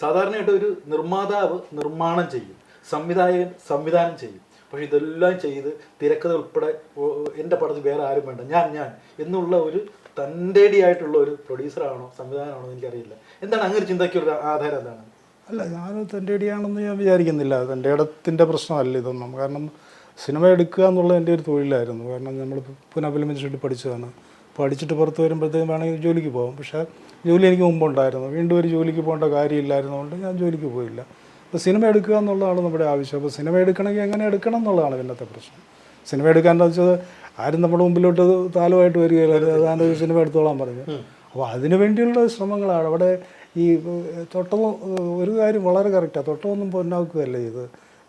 സാധാരണയായിട്ട് ഒരു നിർമ്മാതാവ് നിർമ്മാണം ചെയ്യും സംവിധായകൻ സംവിധാനം ചെയ്യും. പക്ഷെ ഇതെല്ലാം ചെയ്ത് തിരക്കഥ ഉൾപ്പെടെ എന്റെ പടത്തിൽ വേറെ ആരും വേണ്ട ഞാൻ ഞാൻ എന്നുള്ള ഒരു തന്റെടി ആയിട്ടുള്ള ഒരു പ്രൊഡ്യൂസറാണോ സംവിധാനമാണോ എനിക്കറിയില്ല. എന്താണ് അങ്ങനെ ചിന്തയ്ക്ക് ഒരു ആധാരം എന്താണ്? അല്ല ഞാൻ തന്റെ ഇടിയാണെന്ന് ഞാൻ വിചാരിക്കുന്നില്ല. തന്റെ ഇടത്തിന്റെ പ്രശ്നമല്ല ഇതൊന്നും. കാരണം സിനിമ എടുക്കുക എന്നുള്ളത് എന്റെ ഒരു തൊഴിലായിരുന്നു. കാരണം നമ്മൾ പുനഃഫിലിം പഠിച്ചതാണ്. പഠിച്ചിട്ട് പുറത്ത് വരുമ്പോഴത്തേക്കും വേണമെങ്കിൽ ജോലിക്ക് പോകും. പക്ഷേ ജോലി എനിക്ക് മുമ്പുണ്ടായിരുന്നു. വീണ്ടും ഒരു ജോലിക്ക് പോകേണ്ട കാര്യമില്ലായിരുന്നുകൊണ്ട് ഞാൻ ജോലിക്ക് പോയില്ല. അപ്പോൾ സിനിമ എടുക്കുക എന്നുള്ളതാണ് നമ്മുടെ ആവശ്യം. അപ്പോൾ സിനിമ എടുക്കണമെങ്കിൽ എങ്ങനെ എടുക്കണം എന്നുള്ളതാണ് പിന്നത്തെ പ്രശ്നം. സിനിമ എടുക്കാൻ വെച്ചത് ആരും നമ്മുടെ മുമ്പിലോട്ട് താലമായിട്ട് വരികയില്ല. അതാണ്ട് ഒരു സിനിമ എടുത്തോളാൻ പറഞ്ഞു. അപ്പോൾ അതിനു വേണ്ടിയുള്ള ശ്രമങ്ങളാണ്. അവിടെ ഈ തൊട്ടവും ഒരു കാര്യം വളരെ കറക്റ്റാണ് തൊട്ടമൊന്നും പൊന്നാക്കുകയല്ല ഇത്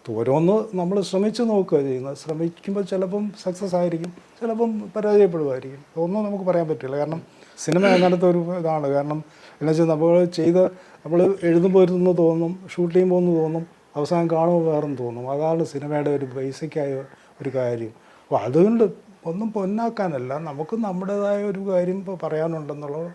ഓരോന്ന് നമ്മൾ ശ്രമിച്ച് നോക്കുക ചെയ്യുന്നത് ശ്രമിക്കുമ്പോൾ ചിലപ്പം സക്സസ് ആയിരിക്കും ചിലപ്പം പരാജയപ്പെടുമായിരിക്കും ഒന്നും നമുക്ക് പറയാൻ പറ്റില്ല. കാരണം സിനിമ അങ്ങനത്തെ ഒരു ഇതാണ്. കാരണം എന്നു വെച്ചാൽ നമ്മൾ ചെയ്ത് നമ്മൾ എഴുതുമ്പോൾ ഇരുന്ന് തോന്നും ഷൂട്ട് ചെയ്യുമ്പോൾ ഒന്ന് തോന്നും അവസാനം കാണുമ്പോൾ വേറെന്ന് തോന്നും. അതാണ് സിനിമയുടെ ഒരു ബേസിക്കായ ഒരു കാര്യം. അപ്പോൾ അതുകൊണ്ട് ഒന്നും പൊന്നാക്കാനല്ല. നമുക്ക് നമ്മുടേതായ ഒരു കാര്യം ഇപ്പോൾ പറയാനുണ്ടെന്നുള്ളത്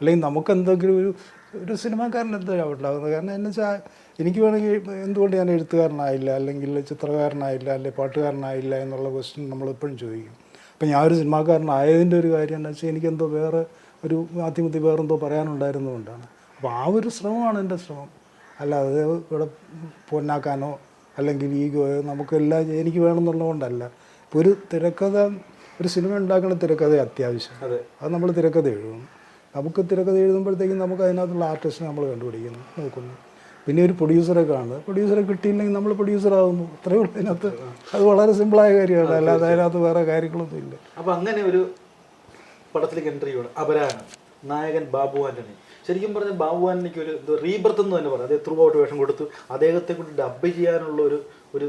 അല്ലെങ്കിൽ നമുക്ക് എന്തെങ്കിലും ഒരു ഒരു സിനിമാക്കാരൻ എന്തെങ്കിലും ഉണ്ടാകുന്നത്. കാരണം എന്നു വെച്ചാൽ എനിക്ക് വേണമെങ്കിൽ എന്തുകൊണ്ട് ഞാൻ എഴുത്തുകാരനായില്ല അല്ലെങ്കിൽ ചിത്രകാരനായില്ല അല്ലെങ്കിൽ പാട്ടുകാരനായില്ല എന്നുള്ള ക്വസ്റ്റ്യൻ നമ്മൾ എപ്പോഴും ചോദിക്കും. അപ്പം ഞാൻ ഒരു സിനിമാക്കാരനായതിന്റെ ഒരു കാര്യം എന്ന് വെച്ചാൽ എനിക്കെന്തോ വേറെ ഒരു മാധ്യമത്തിൽ വേറെന്തോ പറയാനുണ്ടായിരുന്നതുകൊണ്ടാണ് അപ്പോൾ ആ ഒരു ശ്രമമാണ് എന്റെ ശ്രമം. അല്ലാതെ ഇവിടെ പൊന്നാക്കാനോ അല്ലെങ്കിൽ ഈഗോയോ നമുക്കെല്ലാം എനിക്ക് വേണമെന്നുള്ളതുകൊണ്ടല്ല ഇപ്പോൾ ഒരു തിരക്കഥ ഒരു സിനിമ ഉണ്ടാക്കുന്ന തിരക്കഥ അത്യാവശ്യം. അതെ. അത് നമ്മൾ തിരക്കഥ എഴുതും. നമുക്ക് തിരക്കഥ എഴുതുമ്പോഴത്തേക്കും നമുക്ക് അതിനകത്തുള്ള ആർട്ടിസ്റ്റിനെ നമ്മൾ കണ്ടുപിടിക്കുന്നു നോക്കുന്നു. പിന്നെ ഒരു പ്രൊഡ്യൂസറെ കാണുന്നത് പ്രൊഡ്യൂസറെ കിട്ടിയില്ലെങ്കിൽ നമ്മൾ പ്രൊഡ്യൂസർ ആകുന്നു അത്രയേ ഉള്ളൂ അതിനകത്ത് അത് വളരെ സിമ്പിളായ കാര്യമാണ്. അല്ലാതെ അതിനകത്ത് വേറെ കാര്യങ്ങളൊന്നും ഇല്ല അപ്പൊ അങ്ങനെ ഒരു പടത്തിലേക്ക് എൻട്രി ചെയ്യണം അപരാനം നായകൻ ബാബു ആന്റണി. ശരിക്കും പറഞ്ഞാൽ ബാബു ആന്റണിക്ക് ഒരു റീബർത്ത് എന്ന് തന്നെ പറയാം. അദ്ദേഹം ത്രൂ ഔട്ട് വേഷം കൊടുത്തു. അദ്ദേഹത്തെ കൊണ്ട് ഡബ് ചെയ്യാനുള്ള ഒരു ഒരു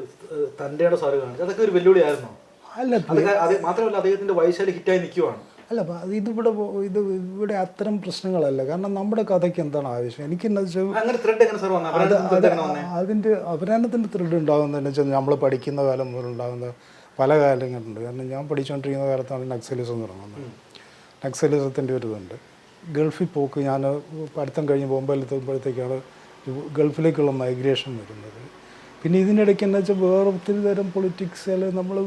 തന്റെ സാറ് കാണിച്ചു അതൊക്കെ ഒരു വെല്ലുവിളിയായിരുന്നു? അല്ല മാത്രമല്ല അദ്ദേഹത്തിന്റെ വൈശാലി ഹിറ്റായി നിൽക്കുവാണ്. അല്ല ഇതിവിടെ ഇത് ഇവിടെ അത്തരം പ്രശ്നങ്ങളല്ല. കാരണം നമ്മുടെ കഥയ്ക്ക് എന്താണ് ആവശ്യം? എനിക്ക് വെച്ചാൽ അങ്ങനെ ത്രെഡ് അതിന്റെ ഉണ്ടാകുന്നതെന്ന് വെച്ചാൽ നമ്മൾ പഠിക്കുന്ന കാലം മുതൽ ഉണ്ടാകുന്ന പല കാലങ്ങളുണ്ട് കാരണം ഞാൻ പഠിച്ചുകൊണ്ടിരിക്കുന്ന കാലത്താണ് നക്സലിസം തുടങ്ങുന്നത്. നക്സലിസത്തിന്റെ ഒരു ഇതുണ്ട്. ഗൾഫിൽ പോക്ക് ഞാൻ പഠിത്തം കഴിഞ്ഞ് ബോംബെയിലെത്തുമ്പോഴത്തേക്കാണ് ഗൾഫിലേക്കുള്ള മൈഗ്രേഷൻ വരുന്നത്. പിന്നെ ഇതിനിടയ്ക്ക് എന്താ വെച്ചാൽ വേറെ ഒത്തിരി തരം പൊളിറ്റിക്സ് നമ്മൾ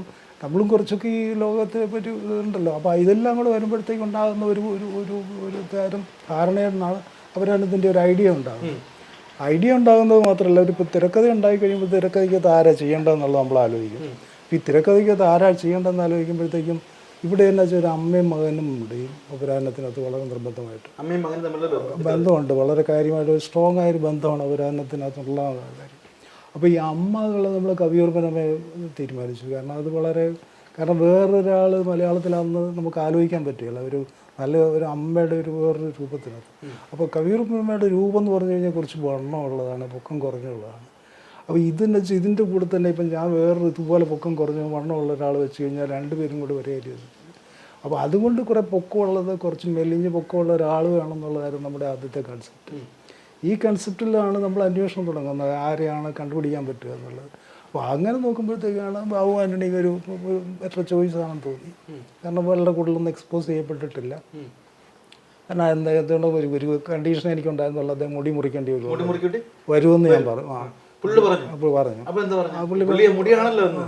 നമ്മളും കുറച്ചൊക്കെ ഈ ലോകത്തെ പറ്റി ഉണ്ടല്ലോ അപ്പോൾ ഇതെല്ലാം കൂടെ വരുമ്പോഴത്തേക്ക് ഉണ്ടാകുന്ന ഒരു ഒരു ഒരു ഒരു തരം ധാരണയെന്നാണ് അവരാണ് ഇതിന്റെ ഒരു ഐഡിയ ഉണ്ടാകുന്നത്. ഐഡിയ ഉണ്ടാകുന്നത് മാത്രമല്ല ഒരു ഇപ്പോൾ തിരക്കഥ ഉണ്ടായി കഴിയുമ്പോൾ തിരക്കഥയ്ക്കകത്ത് ആരാ ചെയ്യേണ്ടതെന്നുള്ളത് നമ്മൾ ആലോചിക്കും. ഈ തിരക്കഥയ്ക്കകത്ത് ആരാ ചെയ്യേണ്ടതെന്ന് ആലോചിക്കുമ്പോഴത്തേക്കും ഇവിടെ എന്നു വെച്ചാൽ ഒരു അമ്മയും മകനും ഉണ്ട്. ഈ അപരാധനത്തിനകത്ത് വളരെ നിർബന്ധമായിട്ട്. അമ്മയും മകനും തമ്മിലുള്ള ബന്ധമുണ്ട്. വളരെ കാര്യമായിട്ട് സ്ട്രോങ് ആയൊരു ബന്ധമാണ് അപരാധനത്തിനകത്തുള്ള കാര്യം അപ്പോൾ ഈ അമ്മകൾ നമ്മൾ കവിയോർപ്പനമേ തീരുമാനിച്ചു. കാരണം അത് വളരെ കാരണം വേറൊരാൾ മലയാളത്തിലാണെന്ന് നമുക്ക് ആലോചിക്കാൻ പറ്റുകയില്ല ഒരു നല്ല ഒരു അമ്മയുടെ ഒരു വേറൊരു രൂപത്തിനകത്ത്. അപ്പോൾ കവിയൂർപ്പനമ്മയുടെ രൂപം എന്ന് പറഞ്ഞു കഴിഞ്ഞാൽ കുറച്ച് വണ്ണമുള്ളതാണ് പൊക്കം കുറഞ്ഞുള്ളതാണ്. അപ്പോൾ ഇതെന്ന് വെച്ചാൽ ഇതിന്റെ കൂടെ തന്നെ ഇപ്പം ഞാൻ വേറൊരു ഇതുപോലെ പൊക്കം കുറഞ്ഞ വണ്ണമുള്ള ഒരാൾ വെച്ച് കഴിഞ്ഞാൽ രണ്ടുപേരും കൂടെ ഒരേ രീതി അപ്പോൾ അതുകൊണ്ട് കുറേ പൊക്കമുള്ളത് കുറച്ച് മെലിഞ്ഞ് പൊക്കമുള്ള ഒരാൾ വേണം എന്നുള്ളതായിരുന്നു നമ്മുടെ ആദ്യത്തെ കൺസെപ്റ്റ് ഈ കൺസെപ്റ്റിലാണ് നമ്മൾ അന്വേഷണം തുടങ്ങുന്നത്. ആരെയാണ് കണ്ടുപിടിക്കാൻ പറ്റുക എന്നുള്ളത്. അപ്പോൾ അങ്ങനെ നോക്കുമ്പോഴത്തേക്കാണ് ബാബു ആന്റണിക്ക് ഒരു ബെറ്റർ ചോയ്സ് ആണെന്ന് തോന്നി. കാരണം വളരെ കൂടുതലൊന്നും എക്സ്പോസ് ചെയ്യപ്പെട്ടിട്ടില്ല. കാരണം എന്താ എന്തുകൊണ്ട് ഒരു ഒരു കണ്ടീഷൻ എനിക്കുണ്ടായിരുന്നുള്ള. അദ്ദേഹം മുടി മുറിക്കേണ്ടി വരും. വരുമെന്ന് ഞാൻ പറഞ്ഞു. ആ. അപ്പോൾ പറഞ്ഞു.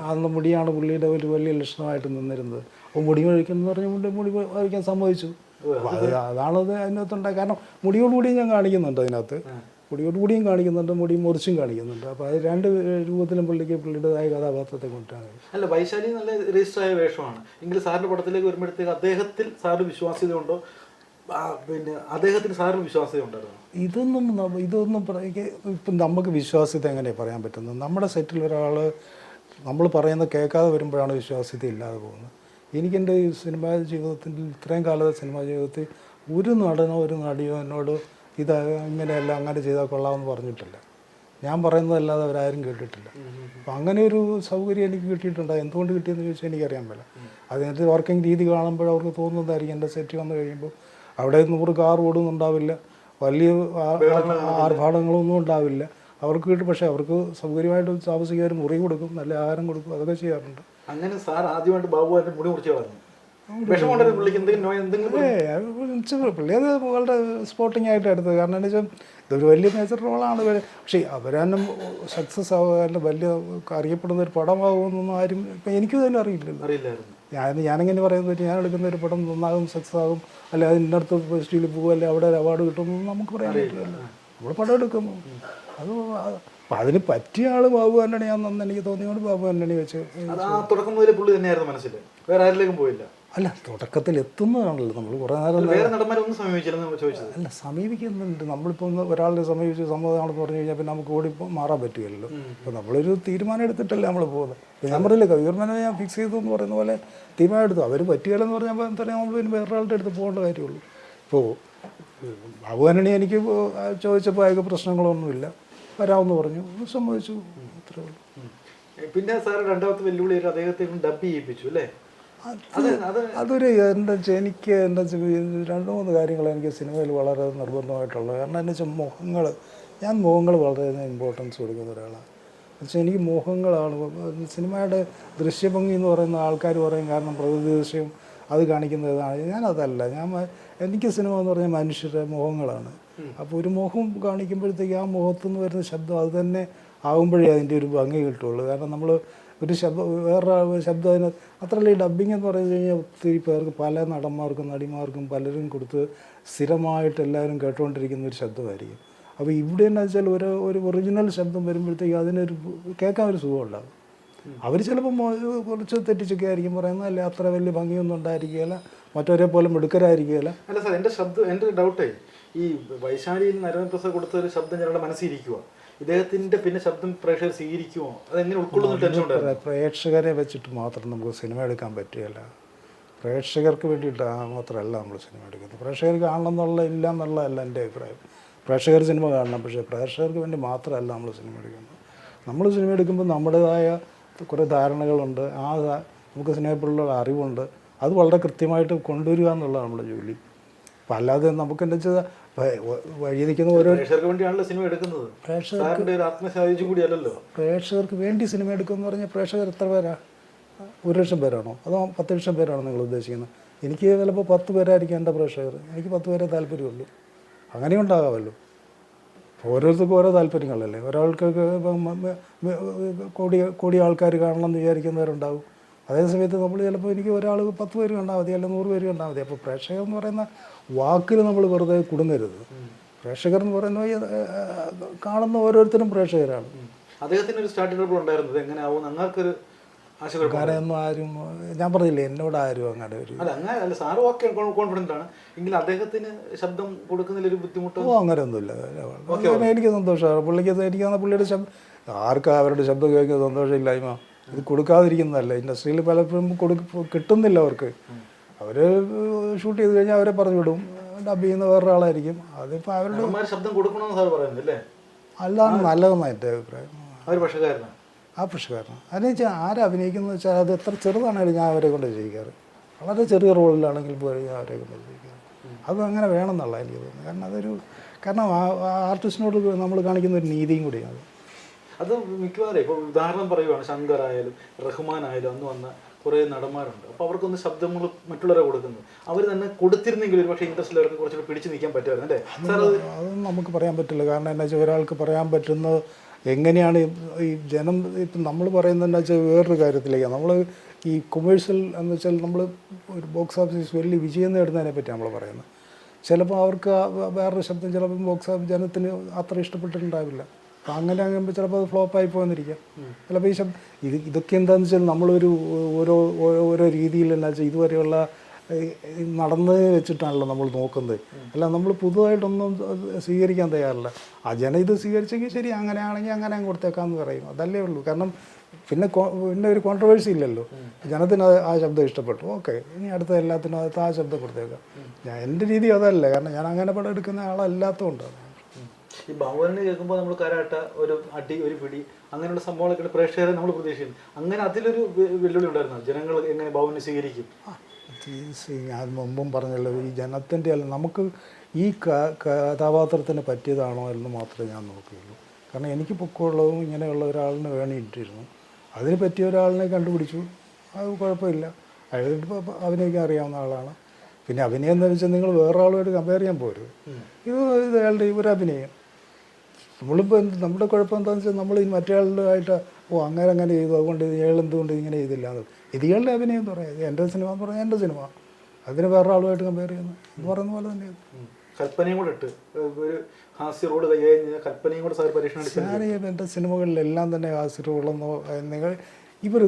അന്ന് മുടിയാണ് പുള്ളിയുടെ ഒരു വലിയ ലക്ഷണമായിട്ട് നിന്നിരുന്നത്. അപ്പോൾ മുടി മുഴിക്കുന്നു പറഞ്ഞ് മുടി മുടി വരയ്ക്കാൻ സമ്മതിച്ചു. അത് അതാണത് അതിനകത്തുണ്ടായി കാരണം മുടിയോടുകൂടിയും ഞാൻ കാണിക്കുന്നുണ്ട് അതിനകത്ത്. മുടിയോടുകൂടിയും കാണിക്കുന്നുണ്ട് മുടി മുറിച്ചും കാണിക്കുന്നുണ്ട്. അപ്പോൾ അത് രണ്ട് രൂപത്തിലും പുള്ളിക്ക് പുള്ളിയുടേതായ കഥാപാത്രത്തെ കൊണ്ടാണ്. അല്ല വൈശാലി നല്ല രജിസ്റ്റർ ആയ വേഷമാണ്. എങ്കിൽ സാറിന്റെ പടത്തിലേക്ക് വരുമ്പോഴത്തേക്ക് അദ്ദേഹത്തിൽ സാറിന് വിശ്വാസ്യത ഉണ്ടോ പിന്നെ അദ്ദേഹത്തിന് സാറിന് വിശ്വാസ്യത ഉണ്ടായിരുന്നു ഇതൊന്നും ഇതൊന്നും ഇപ്പം നമുക്ക് വിശ്വാസ്യത എങ്ങനെ പറയാൻ പറ്റുന്നത്? നമ്മുടെ സെറ്റിൽ ഒരാൾ നമ്മൾ പറയുന്നത് കേൾക്കാതെ വരുമ്പോഴാണ് വിശ്വാസ്യത ഇല്ലാതെ പോകുന്നത്. എനിക്കെന്റെ ഈ സിനിമാ ജീവിതത്തിൽ ഇത്രയും കാലത്തെ സിനിമാ ജീവിതത്തിൽ ഒരു നടനോ ഒരു നടിയോ എന്നോട് ഇത് ഇങ്ങനെയല്ല അങ്ങനെ ചെയ്താൽ കൊള്ളാമെന്ന് പറഞ്ഞിട്ടില്ല. ഞാൻ പറയുന്നതല്ലാതെ അവരാരും കേട്ടിട്ടില്ല. അപ്പം അങ്ങനെ ഒരു സൗകര്യം എനിക്ക് കിട്ടിയിട്ടുണ്ട്. എന്തുകൊണ്ട് കിട്ടിയെന്ന് ചോദിച്ചാൽ എനിക്കറിയാൻ പറ്റില്ല അതിനകത്ത് വർക്കിംഗ് രീതി കാണുമ്പോൾ അവർക്ക് തോന്നുന്നതായിരിക്കും. എന്റെ സെറ്റ് വന്നു കഴിയുമ്പോൾ അവിടെ നൂറ് കാർ ഓടുന്നുണ്ടാവില്ല. വലിയ ആർഭാടങ്ങളൊന്നും ഉണ്ടാവില്ല. അവർക്ക് കിട്ടും. പക്ഷേ അവർക്ക് സൗകര്യമായിട്ട് താമസിക്കാൻ മുറി കൊടുക്കും. നല്ല ആഹാരം കൊടുക്കും. അതൊക്കെ ചെയ്യാറുണ്ട്. അങ്ങനെ സാർ ആദ്യമായിട്ട് ബാബു അതിന്റെ മുടി മുറിച്ച് കളഞ്ഞു. വിളിച്ച് പുള്ളി അത് വളരെ സ്പോർട്ടിംഗ് ആയിട്ട് എടുത്തത്. കാരണം എന്താ വെച്ചാൽ ഇതൊരു വലിയ മേജർ റോളാണ് പക്ഷേ അവരാനും സക്സസ് ആകാൻ വലിയ അറിയപ്പെടുന്ന ഒരു പടമാകുമെന്നൊന്നും ആരും ഇപ്പം എനിക്കും തന്നെ അറിയില്ലല്ലോ. അറിയില്ലായിരുന്നു. ഞാൻ ഞാനെങ്ങനെ പറയുന്നത് ഞാൻ എടുക്കുന്ന ഒരു പടം നന്നാകും സക്സസ് ആകും അല്ലെ അതിന്റെ അടുത്ത് ഫെസ്റ്റിവലിൽ പോകും അല്ലെ അവിടെ ഒരു അവാർഡ് കിട്ടുമെന്നൊന്നും നമുക്ക് പറയാൻ പറ്റില്ലല്ലോ. നമ്മൾ പടം എടുക്കുന്നു. അത് അപ്പം അതിന് പറ്റിയ ആൾ ബാബു ആന്റണിയാണെന്ന് എനിക്ക് തോന്നിയോണ്ട് ബാബു ആന്റണി വെച്ച് തുടക്കം മുതലേ പുള്ളി തന്നെയായിരുന്നു മനസ്സിൽ. വേറെ ആരിലേക്കും പോയില്ല. അല്ല തുടക്കത്തിൽ എത്തുന്നതാണല്ലോ നമ്മൾ കുറേ നേരം അല്ല, സമീപിക്കുന്നുണ്ട്. നമ്മളിപ്പോൾ ഒന്ന് ഒരാളെ സമീപിച്ച് സമ്മതമാണെന്ന് പറഞ്ഞു കഴിഞ്ഞാൽ പിന്നെ നമുക്ക് ഓടി മാറാൻ പറ്റുകയല്ലോ അപ്പോൾ നമ്മളൊരു തീരുമാനം എടുത്തിട്ടല്ലേ നമ്മൾ പോകുന്നത്. ഞാൻ പറഞ്ഞില്ല കവിയൂർമാനെ ഞാൻ ഫിക്സ് ചെയ്തു എന്ന് പറയുന്ന പോലെ തീരുമാനം എടുത്തു. അവർ പറ്റുകയില്ലെന്ന് പറഞ്ഞപ്പോൾ തന്നെ നമ്മൾ പിന്നെ വേറൊരാളുടെ അടുത്ത് പോകേണ്ട കാര്യമുള്ളൂ. ഇപ്പോൾ ബാബുവാനണി എനിക്ക് ചോദിച്ചപ്പോൾ അയാൾക്ക് പ്രശ്നങ്ങളൊന്നുമില്ല. വരാമെന്ന് പറഞ്ഞു. സമ്മതിച്ചു. അത്രേ ഉള്ളൂ. പിന്നെ സാർ രണ്ടാമത്തെ വെല്ലുവിളി അദ്ദേഹത്തെ ഡബ് ചെയ്യിപ്പിച്ചു അല്ലേ? അത് അത് അതൊരു എന്താ വെച്ചാൽ എനിക്ക് എന്താ വെച്ചാൽ രണ്ട് മൂന്ന് കാര്യങ്ങൾ എനിക്ക് സിനിമയിൽ വളരെ നിർബന്ധമായിട്ടുള്ളത്. കാരണം എന്താ വെച്ചാൽ മുഖങ്ങൾ ഞാൻ മുഖങ്ങൾ വളരെ ഇമ്പോർട്ടൻസ് കൊടുക്കുന്ന ഒരാളാണ് വെച്ചാൽ എനിക്ക് മുഖങ്ങളാണ് സിനിമയുടെ ദൃശ്യഭംഗി എന്ന് പറയുന്ന ആൾക്കാർ പറയും കാരണം പ്രകൃതി ദൃശ്യം അത് കാണിക്കുന്ന ഇതാണ് ഞാനതല്ല ഞാൻ എനിക്ക് സിനിമ എന്ന് പറഞ്ഞാൽ മനുഷ്യരുടെ മുഖങ്ങളാണ്. അപ്പോൾ ഒരു മോഹം കാണിക്കുമ്പോഴത്തേക്ക് ആ മുഖത്തുനിന്ന് വരുന്ന ശബ്ദം അത് തന്നെ ആകുമ്പോഴേ അതിന്റെ ഒരു ഭംഗി കിട്ടുള്ളൂ. കാരണം നമ്മൾ ഒരു ശബ്ദം വേറെ ശബ്ദം അതിന് അത്രയല്ല ഈ ഡബ്ബിംഗ് എന്ന് പറഞ്ഞു കഴിഞ്ഞാൽ ഒത്തിരി പേർക്ക് പല നടന്മാർക്കും നടിമാർക്കും പലരും കൊടുത്ത് സ്ഥിരമായിട്ട് എല്ലാവരും കേട്ടുകൊണ്ടിരിക്കുന്ന ഒരു ശബ്ദമായിരിക്കും. അപ്പോൾ ഇവിടെ എന്ന് വെച്ചാൽ ഒരു ഒരു ഒറിജിനൽ ശബ്ദം വരുമ്പോഴത്തേക്ക് അതിനൊരു കേൾക്കാൻ ഒരു സുഖം ഉണ്ടാകും അവർ ചിലപ്പോൾ കുറച്ച് തെറ്റിച്ചൊക്കെ ആയിരിക്കും പറയുന്നത് അല്ലെ അത്ര വലിയ ഭംഗിയൊന്നും ഉണ്ടായിരിക്കുകയില്ല മറ്റവരെ പോലെ മിടുക്കരായിരിക്കുകയില്ല. അല്ല സാർ എന്റെ ശബ്ദം എന്റെ ഡൗട്ടേ ഈ വൈശാലിയിൽ നരേന്ദ്രപ്രസാദ് പ്രസാദ് കൊടുത്ത ഒരു ശബ്ദം ഞങ്ങളുടെ മനസ്സിൽ ഇദ്ദേഹത്തിന്റെ പിന്നെ ശബ്ദം പ്രേക്ഷകർ സ്വീകരിക്കുമോ അതെങ്ങനെ ഉൾക്കൊള്ളുന്ന ടെൻഷൻ ഉണ്ടായിരുന്നു? പ്ര- പ്രേക്ഷകരെ വെച്ചിട്ട് മാത്രം നമുക്ക് സിനിമ എടുക്കാൻ പറ്റുകയില്ല. പ്രേക്ഷകർക്ക് വേണ്ടിയിട്ട് ആ മാത്രമല്ല നമ്മൾ സിനിമ എടുക്കുന്നത്. പ്രേക്ഷകർ കാണണം എന്നുള്ള ഇല്ല എന്നുള്ളതല്ല എന്റെ അഭിപ്രായം. പ്രേക്ഷകർ സിനിമ കാണണം പക്ഷേ പ്രേക്ഷകർക്ക് വേണ്ടി മാത്രമല്ല നമ്മൾ സിനിമ എടുക്കുന്നത്. നമ്മൾ സിനിമ എടുക്കുമ്പോൾ നമ്മുടേതായ കുറേ ധാരണകളുണ്ട്. ആ നമുക്ക് സിനിമയെപ്പോലുള്ള അറിവുണ്ട്. അത് വളരെ കൃത്യമായിട്ട് കൊണ്ടുവരിക എന്നുള്ളതാണ് നമ്മുടെ ജോലി. അപ്പം അല്ലാതെ നമുക്ക് എന്താ വെച്ചാൽ വഴി നിൽക്കുന്ന ഓരോ പ്രേക്ഷകർക്ക് വേണ്ടിയാണല്ലോ സിനിമ എടുക്കുന്നത്. പ്രേക്ഷകർക്ക് വേണ്ടി സിനിമ എടുക്കുമെന്ന് പറഞ്ഞാൽ പ്രേക്ഷകർ എത്ര പേരാ? ഒരു ലക്ഷം പേരാണോ? അതോ പത്ത് ലക്ഷം പേരാണോ നിങ്ങൾ ഉദ്ദേശിക്കുന്നത്? എനിക്ക് ചിലപ്പോൾ പത്ത് പേരായിരിക്കും എന്റെ പ്രേക്ഷകർ. എനിക്ക് പത്ത് പേരെ താല്പര്യമുള്ളൂ. അങ്ങനെ ഉണ്ടാകാമല്ലോ. ഓരോരുത്തർക്കും ഓരോ താല്പര്യങ്ങളല്ലേ? മ- കോടി കോടി ആൾക്കാർ കാണണം എന്ന് വിചാരിക്കുന്നവരുണ്ടാവും. അതേ സമയത്ത് നമ്മൾ ചിലപ്പോൾ എനിക്ക് ഒരാൾ പത്ത് പേര് കണ്ടാൽ മതി അല്ലെങ്കിൽ നൂറ് പേര് കണ്ടാൽ മതി. അപ്പോൾ പ്രേക്ഷകർ എന്ന് പറയുന്ന വാക്കിൽ നമ്മൾ വെറുതെ കുടുങ്ങരുത്. പ്രേക്ഷകർ എന്ന് പറയുന്ന കാണുന്ന ഓരോരുത്തരും പ്രേക്ഷകരാണ്. അദ്ദേഹത്തിന് ഒരു സ്റ്റാർട്ടിംഗ് ട്രബിൾ ഉണ്ടായിരുന്നത് എങ്ങനെ ആവും അങ്ങനൊരു അങ്ങനെയൊന്നും ആരും ഞാൻ പറഞ്ഞില്ല എന്നോട് ആരും അങ്ങനെ ഒരു അല്ല അങ്ങനെ അല്ല സാറ് ഓക്കെ കോൺഫിഡന്റ് ആണ്. എങ്കിലും അദ്ദേഹത്തിന് ശബ്ദം കൊടുക്കുന്നതിൽ ഒരു ബുദ്ധിമുട്ട്? അങ്ങനെയൊന്നുമില്ല. അങ്ങനെ എനിക്ക് സന്തോഷമാണ് പുള്ളിക്ക് എനിക്ക് പുള്ളിയുടെ ശബ്ദം ആർക്കും അവരുടെ ശബ്ദം കേൾക്കുന്ന സന്തോഷമില്ലായ്മ? ഇത് കൊടുക്കാതിരിക്കുന്നതല്ല. ഇൻഡസ്ട്രിയിൽ പലപ്പോഴും കൊടുക്ക കിട്ടുന്നില്ല അവർക്ക്. അവർ ഷൂട്ട് ചെയ്ത് കഴിഞ്ഞാൽ അവരെ പറഞ്ഞു വിടും. ഡബ് ചെയ്യുന്ന വേറൊരാളായിരിക്കും. അതിപ്പോൾ അവരുടെ ശബ്ദം കൊടുക്കണമെന്ന് സാർ അല്ലാതെ നല്ലതെന്നാണ് എന്റെ അഭിപ്രായം. അവർ പക്ഷക്കാരനാണ് ആ പക്ഷക്കാരനാണ് അതിനെ വെച്ചാൽ ആരഭിനയിക്കുന്ന വെച്ചാൽ അത് എത്ര ചെറുതാണെങ്കിലും ഞാൻ അവരെ കൊണ്ട് ചെയ്യിക്കാറ് വളരെ ചെറിയ റോളിലാണെങ്കിൽ പോലും ഞാൻ അവരെ കൊണ്ട് ചെയ്യിക്കാറ് അത് അങ്ങനെ വേണമെന്നുള്ള എനിക്ക് തോന്നുന്നത് കാരണം അതൊരു കാരണം ആ ആർട്ടിസ്റ്റിനോട് നമ്മൾ കാണിക്കുന്ന ഒരു നീതിയും കൂടിയാണ് അത്. മിക്കവാറും ഇപ്പോൾ ഉദാഹരണം പറയുവാണ് ശങ്കർ ആയാലും റഹ്മാൻ ആയാലും അന്ന് വന്ന കുറേ നടന്മാരുണ്ട്. അപ്പോൾ അവർക്കൊന്ന് ശബ്ദങ്ങൾ മറ്റുള്ളവരെ കൊടുക്കുന്നു. അവർ തന്നെ കൊടുത്തിരുന്നെങ്കിൽ ഒരു പക്ഷേ ഇൻട്രസ്റ്റിൽ അവർക്ക് കുറച്ചുകൂടി പിടിച്ചു നിൽക്കാൻ പറ്റുമായിരുന്നു അല്ലേ? സാർ അത് നമുക്ക് പറയാൻ പറ്റില്ല. കാരണം എന്നാ വെച്ചാൽ ഒരാൾക്ക് പറയാൻ പറ്റുന്നത് എങ്ങനെയാണ് ഈ- ജനം ഇപ്പം നമ്മൾ പറയുന്നത് എന്താ വെച്ചാൽ വേറൊരു കാര്യത്തിലേക്കാണ് നമ്മൾ ഈ കൊമേഴ്ഷ്യൽ എന്ന് വെച്ചാൽ നമ്മൾ ഒരു ബോക്സ് ഓഫീസ് വലിയ വിജയം നേടുന്നതിനെ പറ്റി നമ്മൾ പറയുന്നത്. ചിലപ്പോൾ അവർക്ക് വേറൊരു ശബ്ദം ചിലപ്പം ബോക്സ് ഓഫീസ് ജനത്തിന് അത്ര ഇഷ്ടപ്പെട്ടിട്ടുണ്ടാവില്ല. അപ്പം അങ്ങനെ ആകുമ്പോൾ ചിലപ്പോൾ അത് ഫ്ലോപ്പായി പോകുന്നിരിക്കാം ചിലപ്പോൾ ഈ ശബ്ദം ഇത് ഇതൊക്കെ എന്താണെന്ന് വെച്ചാൽ നമ്മളൊരു ഓരോ ഓരോ രീതിയിൽ എന്താ വെച്ചാൽ ഇതുവരെയുള്ള ഈ വെച്ചിട്ടാണല്ലോ നമ്മൾ നോക്കുന്നത്. അല്ല നമ്മൾ പുതുതായിട്ടൊന്നും സ്വീകരിക്കാൻ തയ്യാറില്ല. ആ ജനം ഇത് സ്വീകരിച്ചെങ്കിൽ ശരി അങ്ങനെയാണെങ്കിൽ അങ്ങനെ അങ്ങ് കൊടുത്തേക്കാന്ന് പറയും. അതല്ലേ ഉള്ളൂ. കാരണം പിന്നെ പിന്നെ ഒരു കോൺട്രവേഴ്സി ഇല്ലല്ലോ. ജനത്തിന് അത് ആ ശബ്ദം ഇഷ്ടപ്പെട്ടു. ഓക്കെ ഇനി അടുത്ത എല്ലാത്തിനും അകത്ത് ആ ശബ്ദം കൊടുത്തേക്കാം. ഞാൻ എന്റെ രീതി അതല്ല. കാരണം ഞാൻ അങ്ങനെ പടം എടുക്കുന്ന ആളല്ലാത്തതുകൊണ്ടാണ് ഈ ഭവനെ കേൾക്കുമ്പോൾ നമ്മൾ കരാട്ട ഒരു അടി ഒരു പിടി അങ്ങനെയുള്ള സംഭവങ്ങളൊക്കെ പ്രേക്ഷകരെ നമ്മൾ പ്രതീക്ഷിക്കുന്നു അങ്ങനെ അതിലൊരു വെല്ലുവിളി ഉണ്ടായിരുന്നു. ജനങ്ങൾ എങ്ങനെ ഭവനെ സ്വീകരിക്കും? ഞാൻ മുമ്പും പറഞ്ഞല്ലോ ഈ ജനത്തിന്റെ അല്ല നമുക്ക് ഈ കഥാപാത്രത്തിന് പറ്റിയതാണോ എന്ന് മാത്രമേ ഞാൻ നോക്കുകയുള്ളൂ. കാരണം എനിക്ക് പൊക്കമുള്ളതും ഇങ്ങനെയുള്ള ഒരാളിന് വേണ്ടിയിട്ടിരുന്നു അതിന് പറ്റിയ ഒരാളിനെ കണ്ടുപിടിച്ചു. അത് കുഴപ്പമില്ല. അയാൾ അഭിനയിക്കാൻ അറിയാവുന്ന ആളാണ്. പിന്നെ അഭിനയം എന്ന് വെച്ചാൽ നിങ്ങൾ വേറൊരാളുമായിട്ട് കമ്പയർ ചെയ്യാൻ പോരുത്. ഇത് ഇത് അയാളുടെ ഒരു അഭിനയം നമ്മളിപ്പോൾ എന്ത് നമ്മുടെ കുഴപ്പം എന്താണെന്ന് വെച്ചാൽ നമ്മൾ ഈ മറ്റേയാളുമായിട്ട് ഓ അങ്ങനെ അങ്ങനെ ചെയ്തു അതുകൊണ്ട് ഇയാൾ എന്തുകൊണ്ട് ഇങ്ങനെ ചെയ്തില്ല? അത് ഇത് ഇയാളുടെ അഭിനയം എന്ന് പറയാം. എന്റെ സിനിമ എന്ന് പറഞ്ഞാൽ എന്റെ സിനിമ. അതിന് വേറെ ആളുമായിട്ട് കമ്പയർ ചെയ്യുന്നു എന്ന് പറയുന്ന പോലെ തന്നെയാണ് ഞാനിപ്പോൾ കൽപ്പനയും കൂടെ ഇട്ട്. ഒരു ഹാസ്യ റോഡ് കൈകാര്യം കൽപ്പനയും കൂടെ സാർ പരീക്ഷണം എടുക്കാൻ ഞാൻ എന്റെ സിനിമകളിലെല്ലാം തന്നെ ഹാസ്യ ഹാസ്യമുള്ളെന്നോ നിങ്ങൾ ഇവർ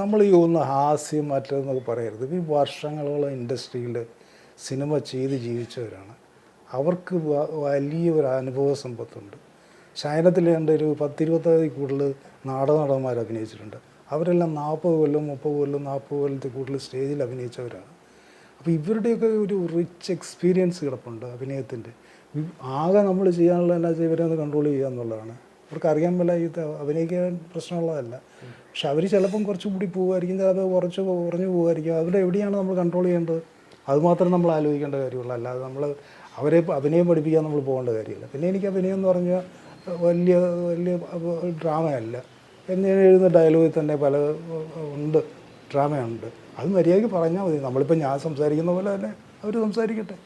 നമ്മൾ ഈ ഒന്ന് ഹാസ്യം മറ്റേതെന്നൊക്കെ പറയരുത്. ഈ വർഷങ്ങളോളം ഇൻഡസ്ട്രിയിൽ സിനിമ ചെയ്ത് ജീവിച്ചവരാണ്. അവർക്ക് വലിയ വലിയൊരു അനുഭവ സമ്പത്തുണ്ട്. ശയനത്തിൽ എന്റെ ഒരു പത്തിരുപത്തതിൽ കൂടുതൽ നാടക നടന്മാർ അഭിനയിച്ചിട്ടുണ്ട്. അവരെല്ലാം നാൽപ്പത് കൊല്ലം മുപ്പത് കൊല്ലം നാൽപ്പത് കൊല്ലത്തിൽ കൂടുതൽ സ്റ്റേജിൽ അഭിനയിച്ചവരാണ്. അപ്പോൾ ഇവരുടെയൊക്കെ ഒരു റിച്ച് എക്സ്പീരിയൻസ് കിടപ്പുണ്ട് അഭിനയത്തിന്റെ. ആകെ നമ്മൾ ചെയ്യാനുള്ള എല്ലാ ഇവരെ ഒന്ന് കൺട്രോൾ ചെയ്യുക എന്നുള്ളതാണ്. അവർക്ക് അറിയാൻ വല്ല ഇത് അഭിനയിക്കാൻ പ്രശ്നമുള്ളതല്ല. പക്ഷെ അവർ ചിലപ്പം കുറച്ചും കൂടി പോകുമായിരിക്കും അത് കുറച്ച് കുറഞ്ഞു പോകുമായിരിക്കും അവിടെ എവിടെയാണ് നമ്മൾ കൺട്രോൾ ചെയ്യേണ്ടത്? അത് മാത്രം നമ്മൾ ആലോചിക്കേണ്ട കാര്യമുള്ളൂ. അല്ലാതെ നമ്മൾ അവരെ അഭിനയം പഠിപ്പിക്കാൻ നമ്മൾ പോകേണ്ട കാര്യമില്ല. പിന്നെ എനിക്ക് അഭിനയം എന്ന് പറഞ്ഞാൽ വലിയ വലിയ ഡ്രാമയല്ല. എന്നിങ്ങനെ എഴുതുന്ന ഡയലോഗിൽ തന്നെ പല ഉണ്ട് ഡ്രാമയുണ്ട്. അത് മര്യാദയ്ക്ക് പറഞ്ഞാൽ മതി. നമ്മളിപ്പോൾ ഞാൻ സംസാരിക്കുന്ന പോലെ തന്നെ അവർ സംസാരിക്കട്ടെ.